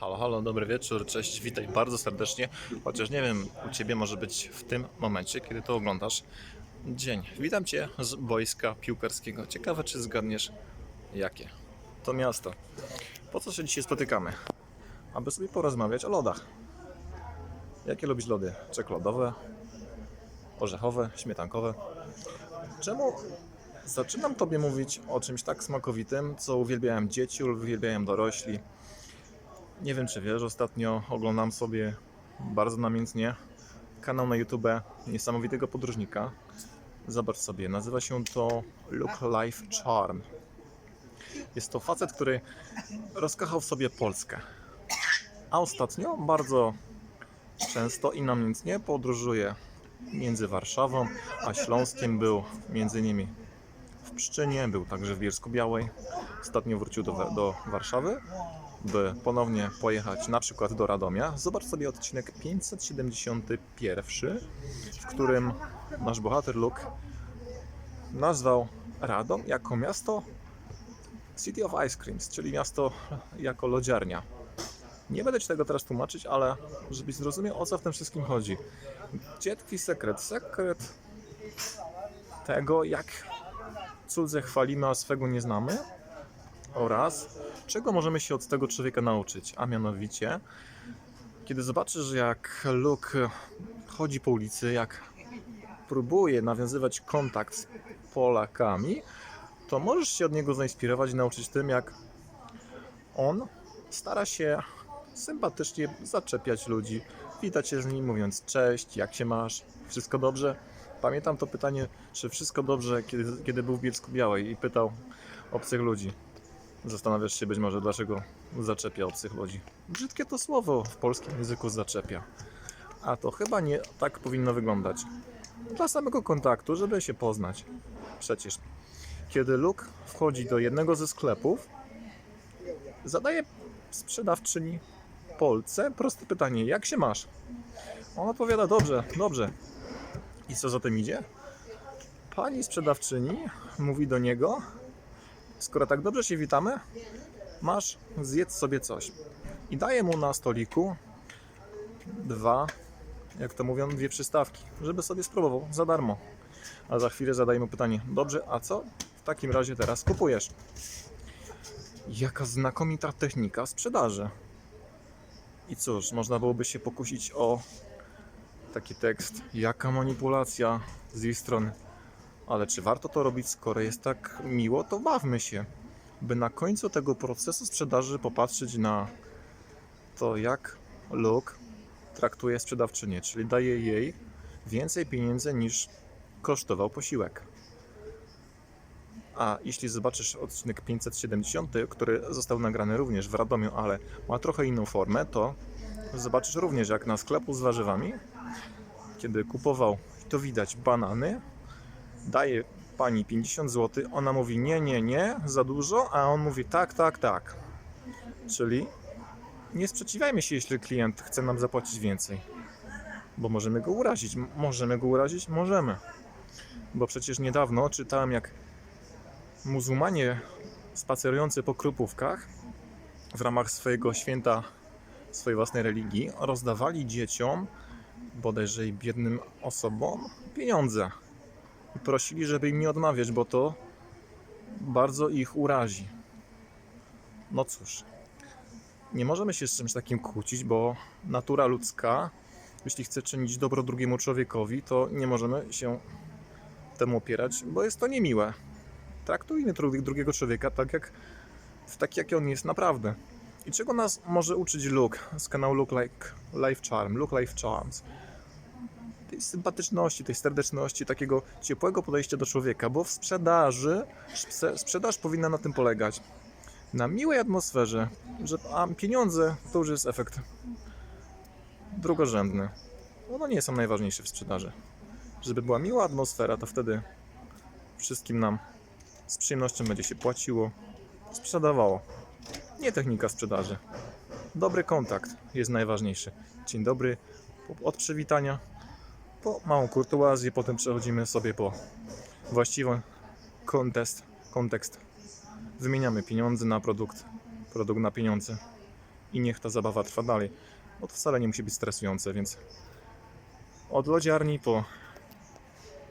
Halo, halo, dobry wieczór, cześć, witaj bardzo serdecznie. Chociaż nie wiem, u Ciebie może być w tym momencie, kiedy to oglądasz, dzień. Witam Cię z boiska piłkarskiego. Ciekawe, czy zgadniesz, jakie to miasto. Po co się dzisiaj spotykamy? Aby sobie porozmawiać o lodach. Jakie lubisz lody? Czekoladowe, orzechowe, śmietankowe? Czemu zaczynam Tobie mówić o czymś tak smakowitym, co uwielbiają dzieci, uwielbiają dorośli? Nie wiem, czy wiesz, ostatnio oglądam sobie bardzo namiętnie kanał na YouTube niesamowitego podróżnika. Zobacz sobie, nazywa się to Look Life Charm. Jest to facet, który rozkochał sobie Polskę. A ostatnio bardzo często i namiętnie podróżuje między Warszawą a Śląskiem. Był między innymi w Pszczynie, był także w Bielsku Białej. Ostatnio wrócił do, do Warszawy by ponownie pojechać na przykład do Radomia, zobacz sobie odcinek 571, w którym nasz bohater Luke nazwał Radom jako miasto City of Ice Creams, czyli miasto jako lodziarnia. Nie będę Ci tego teraz tłumaczyć, ale żebyś zrozumiał o co w tym wszystkim chodzi. Gdzie tkwi sekret? Sekret tego, jak cudze chwalimy, a swego nie znamy oraz czego możemy się od tego człowieka nauczyć, a mianowicie kiedy zobaczysz jak Luke chodzi po ulicy, jak próbuje nawiązywać kontakt z Polakami, to możesz się od niego zainspirować i nauczyć tym, jak on stara się sympatycznie zaczepiać ludzi, witać się z nimi mówiąc cześć, jak się masz, wszystko dobrze? Pamiętam to pytanie, czy wszystko dobrze, kiedy, kiedy był w Bielsku Białej i pytał obcych ludzi. Zastanawiasz się być może, dlaczego zaczepia obcych ludzi. Brzydkie to słowo w polskim języku zaczepia. A to chyba nie tak powinno wyglądać. Dla samego kontaktu, żeby się poznać. Przecież, kiedy Luke wchodzi do jednego ze sklepów, zadaje sprzedawczyni Polce proste pytanie: Jak się masz? On odpowiada: Dobrze, dobrze. I co za tym idzie? Pani sprzedawczyni mówi do niego: skoro tak dobrze się witamy, masz, zjedz sobie coś. I daje mu na stoliku dwa, jak to mówią, dwie przystawki, żeby sobie spróbował za darmo. A za chwilę zadaje mu pytanie, dobrze, a co w takim razie teraz kupujesz? Jaka znakomita technika sprzedaży. I cóż, można byłoby się pokusić o taki tekst, jaka manipulacja z jej strony. Ale czy warto to robić, skoro jest tak miło, to bawmy się. By na końcu tego procesu sprzedaży popatrzeć na to, jak Luke traktuje sprzedawczynię, czyli daje jej więcej pieniędzy niż kosztował posiłek. A jeśli zobaczysz odcinek 570, który został nagrany również w Radomiu, ale ma trochę inną formę, to zobaczysz również jak na sklepu z warzywami, kiedy kupował, to widać, banany, daje pani 50 zł, ona mówi nie, nie, nie, za dużo, a on mówi tak, tak, tak. Czyli nie sprzeciwiajmy się, jeśli klient chce nam zapłacić więcej, bo możemy go urazić. Możemy go urazić? Możemy. Bo przecież niedawno czytałem, jak muzułmanie spacerujący po krupówkach w ramach swojego święta, swojej własnej religii, rozdawali dzieciom, bodajże i biednym osobom, pieniądze i prosili, żeby im nie odmawiać, bo to bardzo ich urazi. No cóż, nie możemy się z czymś takim kłócić, bo natura ludzka, jeśli chce czynić dobro drugiemu człowiekowi, to nie możemy się temu opierać, bo jest to niemiłe. Traktujmy dru- drugiego człowieka tak, jak, tak, jak on jest naprawdę. I czego nas może uczyć Luke z kanału Look Like Life Charm, Look Life Charms? tej sympatyczności, tej serdeczności, takiego ciepłego podejścia do człowieka, bo w sprzedaży, sprze- sprzedaż powinna na tym polegać. Na miłej atmosferze, że, a pieniądze to już jest efekt drugorzędny. One nie są najważniejsze w sprzedaży. Żeby była miła atmosfera, to wtedy wszystkim nam z przyjemnością będzie się płaciło, sprzedawało. Nie technika sprzedaży. Dobry kontakt jest najważniejszy. Dzień dobry, od przywitania po małą kurtuazję, potem przechodzimy sobie po właściwy kontekst, kontekst. Wymieniamy pieniądze na produkt, produkt na pieniądze i niech ta zabawa trwa dalej. Bo to wcale nie musi być stresujące, więc od lodziarni po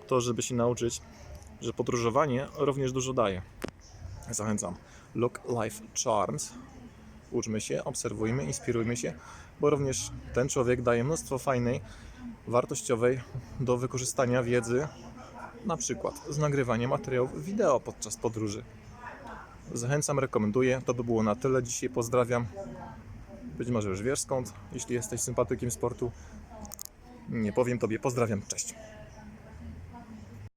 to, żeby się nauczyć, że podróżowanie również dużo daje. Zachęcam. Look Life Charms. Uczmy się, obserwujmy, inspirujmy się, bo również ten człowiek daje mnóstwo fajnej, wartościowej do wykorzystania wiedzy, na przykład z nagrywania materiałów wideo podczas podróży. Zachęcam, rekomenduję. To by było na tyle. Dzisiaj pozdrawiam. Być może już wiesz skąd, jeśli jesteś sympatykiem sportu. Nie powiem Tobie. Pozdrawiam. Cześć.